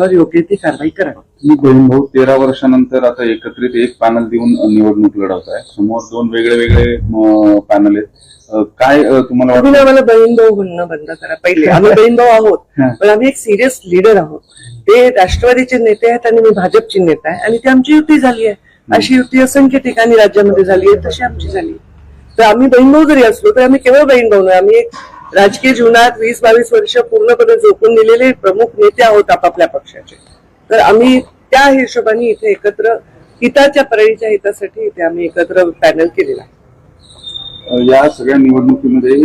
त्याच्यावर योग्य ती कारवाई करावी तुम्ही बहीण भाऊ तेरा वर्षानंतर आता एकत्रित एक पॅनल देऊन निवडणूक लढवत आहे समोर दोन वेगळे वेगळे पॅनल आहेत. काय तुम्हाला तुम्ही वाटतं? ना मला बहीण भाऊ म्हणणं बंद करा. पहिले आम्ही बहीण भाऊ आहोत. पण आम्ही एक सिरियस लीडर आहोत. ते राष्ट्रवादीचे नेते आहेत आणि मी भाजपची नेता आहे आणि ती आमची युती झाली आहे. अशी युती असंख्य ठिकाणी राज्यामध्ये झाली आहे तशी आमची झाली तर आम्ही बहीण भाऊ जरी असलो तर आम्ही केवळ बहीण भाऊ नाही आम्ही एक राजकीय जीवनात वीस बावीस वर्ष पूर्णपणे झोपून दिलेले प्रमुख नेते आहोत आपापल्या पक्षाचे. तर आम्ही त्या हिशोबाने इथे एकत्र हिताच्या परळीच्या हितासाठी इथे आम्ही एकत्र पॅनल केलेला आहे. या सगळ्या निवडणुकीमध्ये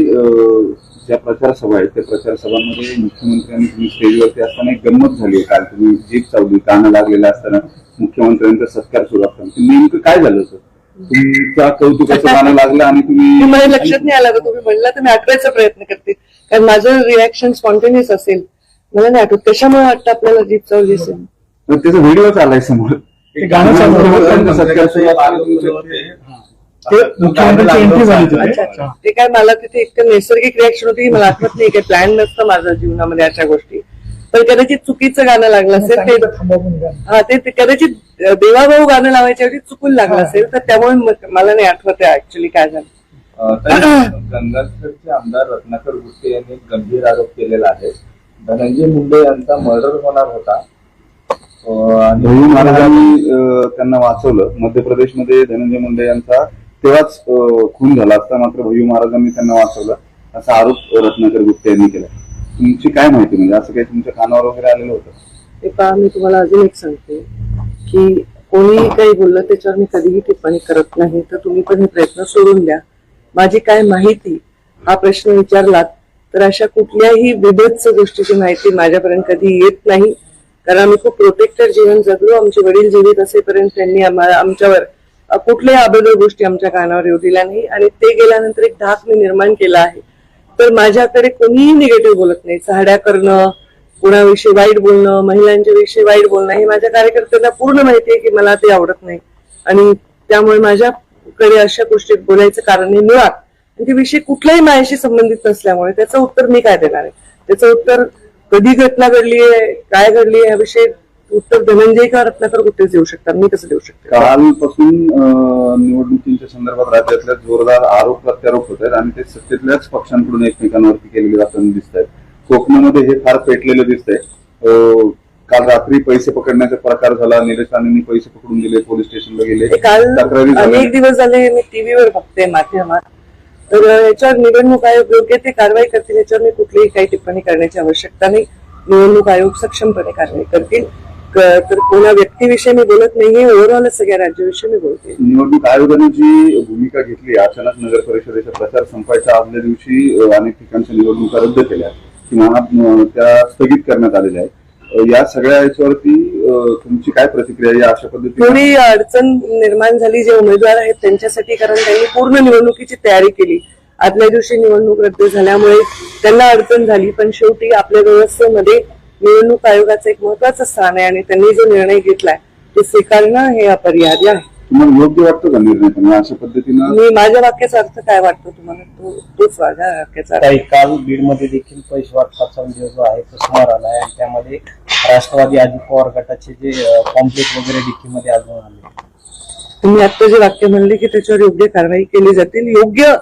ज्या प्रचार सभा आहेत त्या प्रचार सभांमध्ये मुख्यमंत्र्यांनी तुम्ही स्टेजवरती असताना एक गंमत झाली आहे. काल तुम्ही जीप चावली कानं लागलेला असताना मुख्यमंत्र्यांचा सत्कार सुरू असताना. नेमकं काय झालं होतं? तुमचा कौतुकाचं गाणं लागलं आणि ते तुम्ही माझ्या लक्षात नाही आलं तुम्ही म्हणला तर मी आठवायचा प्रयत्न करते. कारण माझं रिॲक्शन स्पॉन्टेनियस असेल. मला नाही आठवत. कशामुळे वाटतं आपल्याला चावली असेल तर त्याचा व्हिडिओच आलाय समोर. ते काय मला तिथे एक नैसर्गिक रिॲक्शन होती की मला आठवत नाही काही प्लॅन नसतं माझं जीवनामध्ये अशा गोष्टी. पण कदाचित चुकीचं गाणं लागलं असेल ते हा ते कदाचित देवाभाऊ गाणं लावायच्या ऐवजी चुकून लागलं असेल तर त्यामुळे म- मला नाही आठवत आहे ऍक्च्युली काय झालं. गंगाखेडचे आमदार रत्नाकर गुट्टे यांनी एक गंभीर आरोप केलेला आहे. धनंजय मुंडे यांचा मर्डर होणार होता. भैयू महाराजांनी त्यांना वाचवलं. मध्य प्रदेशमध्ये धनंजय मुंडे यांचा तेव्हाच खून झाला असता मात्र भैयू महाराजांनी त्यांना वाचवलं असा आरोप रत्नाकर गुप्ते यांनी केला. तुमची काय माहिती? म्हणजे असं काही तुमच्या कानावर वगैरे आलेलं होतं? ते पहा मी तुम्हाला अजून एक सांगते की कोणीही काही बोललं त्याच्यावर मी कधीही टिप्पणी करत नाही. तर तुम्ही पण हे प्रयत्न सोडून द्या. माझी काय माहिती हा प्रश्न विचारलात तर अशा कुठल्याही विभत्स गोष्टीची माहिती माझ्यापर्यंत कधी येत नाही. कारण आम्ही खूप प्रोटेक्टेड जीवन जगलो. आमचे वडील जीवित असेपर्यंत त्यांनी आम्हाला आमच्यावर अ, कुठल्याही अबोध गोष्टी आमच्या कानावर येऊ दिल्या नाही. आणि ते गेल्यानंतर एक धाक मी निर्माण केला आहे. तर माझ्याकडे कोणीही निगेटिव्ह बोलत नाही. चहाड्या करणं कुणाविषयी वाईट बोलणं महिलांच्या विषयी वाईट बोलणं हे माझ्या कार्यकर्त्यांना पूर्ण माहिती आहे की मला ते आवडत नाही. आणि त्यामुळे माझ्याकडे अशा गोष्टीत बोलायचं कारण हे मुळात. ते विषय कुठल्याही माझ्याशी संबंधित नसल्यामुळे त्याचं उत्तर मी काय देणार आहे? त्याचं उत्तर कधी घटना घडली आहे काय घडली आहे याविषयी उत्तर धनंजय किंवा रत्नाकर कुठेच देऊ शकतात? मी कसं देऊ शकते. कालपासून निवडणुकीच्या संदर्भात राज्यातल्या जोरदार आरोप प्रत्यारोप होत आहेत आणि ते सत्तेतल्याच पक्षांकडून एकमेकांवरती केलेले जाताना दिसत आहेत. कोकणामध्ये हे फार पेटलेलं दिसतंय अ, काल रात्री पैसे पकडण्याचा प्रकार झाला. निलेश राणेंनी पैसे पकडून दिले पोलीस स्टेशनला गेले. काल. अनेक दिवस झाले मी टीव्हीवर बघते माध्यमात. तर याच्यावर निवडणूक आयोग योग्य ते कारवाई करतील याच्यावर मी कुठलीही काही टिप्पणी करण्याची आवश्यकता नाही. निवडणूक आयोग सक्षमपणे कारवाई करतील. क- तर कोणा व्यक्तीविषयी मी बोलत नाही हे ओव्हरऑल सगळ्या राज्याविषयी मी बोलते. निवडणूक आयोगाने जी भूमिका घेतली अचानक नगर परिषदेचा प्रचार संपायच्या आदल्या दिवशी अनेक ठिकाणच्या निवडणुका रद्द केल्या. किंवा त्या स्थगित करण्यात आलेल्या आहेत. या सगळ्या याच्यावरती तुमची काय प्रतिक्रिया? या अशा पद्धतीने? थोडी अडचण निर्माण झाली जे उमेदवार आहेत त्यांच्यासाठी कारण त्यांनी पूर्ण निवडणुकीची तयारी केली. आदल्या दिवशी निवडणूक रद्द झाल्यामुळे त्यांना अडचण झाली पण शेवटी आपल्या व्यवस्थेमध्ये निवडणूक आयोगाचं एक महत्वाचं स्थान आहे आणि त्यांनी जो निर्णय घेतलाय तो स्वीकारणं हे अपरिहार्य आहे. तुम्हाला योग्य वाटतं का निर्णय तुम्ही अशा पद्धतीनं? मी माझ्या वाक्याचा अर्थ काय वाटतो तुम्हाला? तो तोच माझ्या वाक्याचा अर्थ. काही काल बीडमध्ये देखील पैसे वाटपाचा व्हिडिओ जो आहे तो समोर आला आहे आणि त्यामध्ये राष्ट्रवादी अजित पवार गटाचे जे कॉम्प्लेक्स वगैरे डिक्कीमध्ये आढळून आले. तुम्ही आता जे वाक्य म्हणले की त्याच्यावर योग्य कारवाई केली जातील योग्य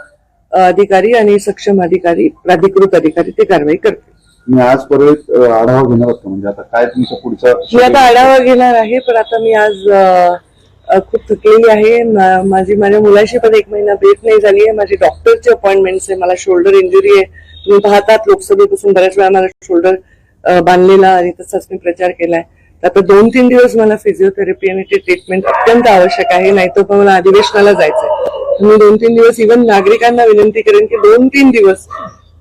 अ, अधिकारी आणि सक्षम अधिकारी प्राधिकृत अधिकारी ते कारवाई करतील. तुम्ही आज परत आढावा घेणार का? म्हणजे आता काय तुमचं पुढचं मी आता आढावा घेणार आहे पण आता मी आज अ, खूप थकलेली आहे. मा- माझी माझ्या मुलाशी पण एक महिना भेट नाही झाली आहे. माझी डॉक्टरची अपॉइंटमेंट आहे. मला शोल्डर इंजुरी आहे. तुम्ही पाहतात लोकसभेपासून बऱ्याच वेळा मला शोल्डर बांधलेला आणि तसाच मी प्रचार केलाय. तर आता दोन तीन दिवस मला फिजिओथेरपी आणि ते ट्रीटमेंट अत्यंत आवश्यक आहे. नाही तर पण मला अधिवेशनाला जायचंय. मी दोन तीन दिवस इव्हन नागरिकांना विनंती करेन की दोन तीन दिवस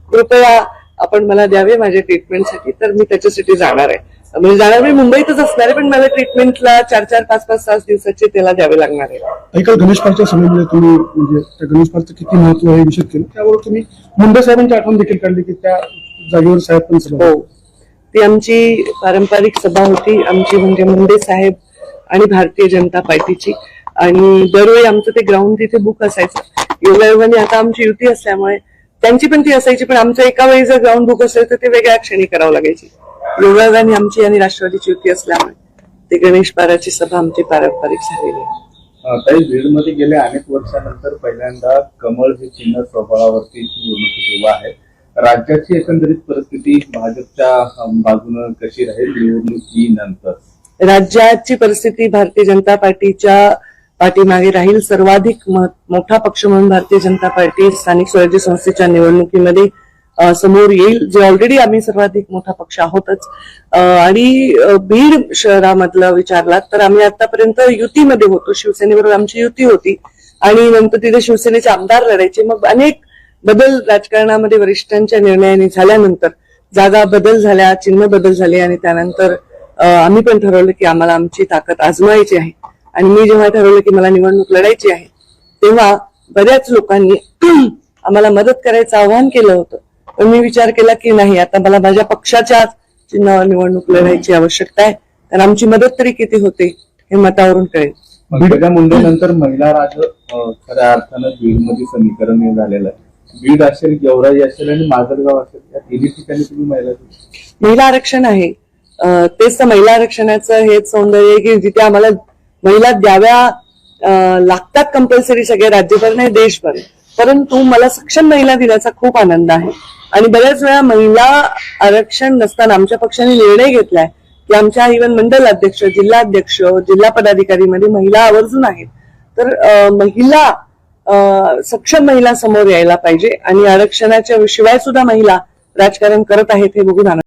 कृपया आपण मला द्यावे माझ्या ट्रीटमेंटसाठी तर मी त्याच्यासाठी जाणार आहे. म्हणजे जाणार मी मुंबईतच असणार आहे पण मला ट्रीटमेंटला चार चार पाच पाच तास दिवसाचे त्याला द्यावे लागणार आहे. ऐकाल गणेश सभेमध्ये तुम्ही म्हणजे त्या गणेश किती महत्त्व आहे विषय केलं. त्यावर तुम्ही मुंडे साहेबांची आठवण देखील काढली की त्या जागेवर साहेब पण हो. ती आमची पारंपरिक सभा होती आमची म्हणजे मुंडे साहेब आणि भारतीय जनता पार्टीची. आणि दरवेळी आमचं ते ग्राउंड तिथे बुक असायचं. योगायोगाने आता आमची युती असल्यामुळे त्यांची पण ती असायची पण आमचं एका वेळी जर ग्राउंड बुक असेल तर ते वेगळ्या क्षणी करावं लागायची. आणि आमची आणि राष्ट्रवादीची युती असल्यामुळे ते गणेश पाराची सभा आमची पारंपरिक झालेली आहे. अं, ताई बीडमध्ये गेल्या अनेक वर्षानंतर पहिल्यांदा कमळ हे चिन्ह स्वबळावरती निवडणुकीत उभं आहे. राज्याची एकंदरीत परिस्थिती भाजपच्या बाजूनं कशी राहील निवडणुकीनंतर? राज्याची परिस्थिती भारतीय जनता पार्टीच्या पाठीमागे राहील सर्वाधिक मोठा पक्ष म्हणून भारतीय जनता पार्टी स्थानिक स्वराज्य संस्थेच्या निवडणुकीमध्ये समोर येईल जे ऑलरेडी आम्ही सर्वाधिक मोठा पक्ष आहोतच. आणि बीड शहरामधलं विचारलात तर आम्ही आतापर्यंत युतीमध्ये होतो. शिवसेनेबरोबर आमची युती होती. आणि नंतर तिथे शिवसेनेचे आमदार लढायचे. मग अनेक बदल राजकारणामध्ये वरिष्ठांच्या निर्णयाने झाल्यानंतर जागा बदल झाल्या चिन्ह बदल झाले आणि त्यानंतर आम्ही पण ठरवलं की आम्हाला आमची ताकद आजमायची आहे. आणि मी जेव्हा ठरवलं की मला निवडणूक लढायची आहे तेव्हा बऱ्याच लोकांनी आम्हाला मदत करायचं आवाहन केलं होतं. पण मी विचार केला की नाही आता मला माझ्या पक्षाच्या चिन्हावर निवडणूक लढायची आवश्यकता आहे तर आमची मदत तरी किती होते हे मतावरून कळेल. पंकजा मुंडे नंतर महिला राज खऱ्या अर्थानं बीडमध्ये समीकरण हे झालेलं आहे. बीड असेल गेवराई असेल आणि माजलगाव असेल या तिन्ही ठिकाणी तुम्ही महिला महिला आरक्षण आहे. तेच तर महिला आरक्षणाचं हेच सौंदर्य आहे की जिथे आम्हाला महिला द्याव्या लागतात कंपल्सरी सगळे राज्यभर नाही देशभर. परंतु मला सक्षम महिला दिल्याचा खूप आनंद आहे. आणि बऱ्याच वेळा महिला आरक्षण नसताना आमच्या पक्षाने निर्णय घेतलाय की आमच्या इव्हन मंडल अध्यक्ष जिल्हा अध्यक्ष जिल्हा पदाधिकारीमध्ये महिला आवर्जून आहेत. तर महिला सक्षम महिला समोर यायला पाहिजे आणि आरक्षणाच्या शिवाय सुद्धा महिला राजकारण करत आहेत हे बघून आनंद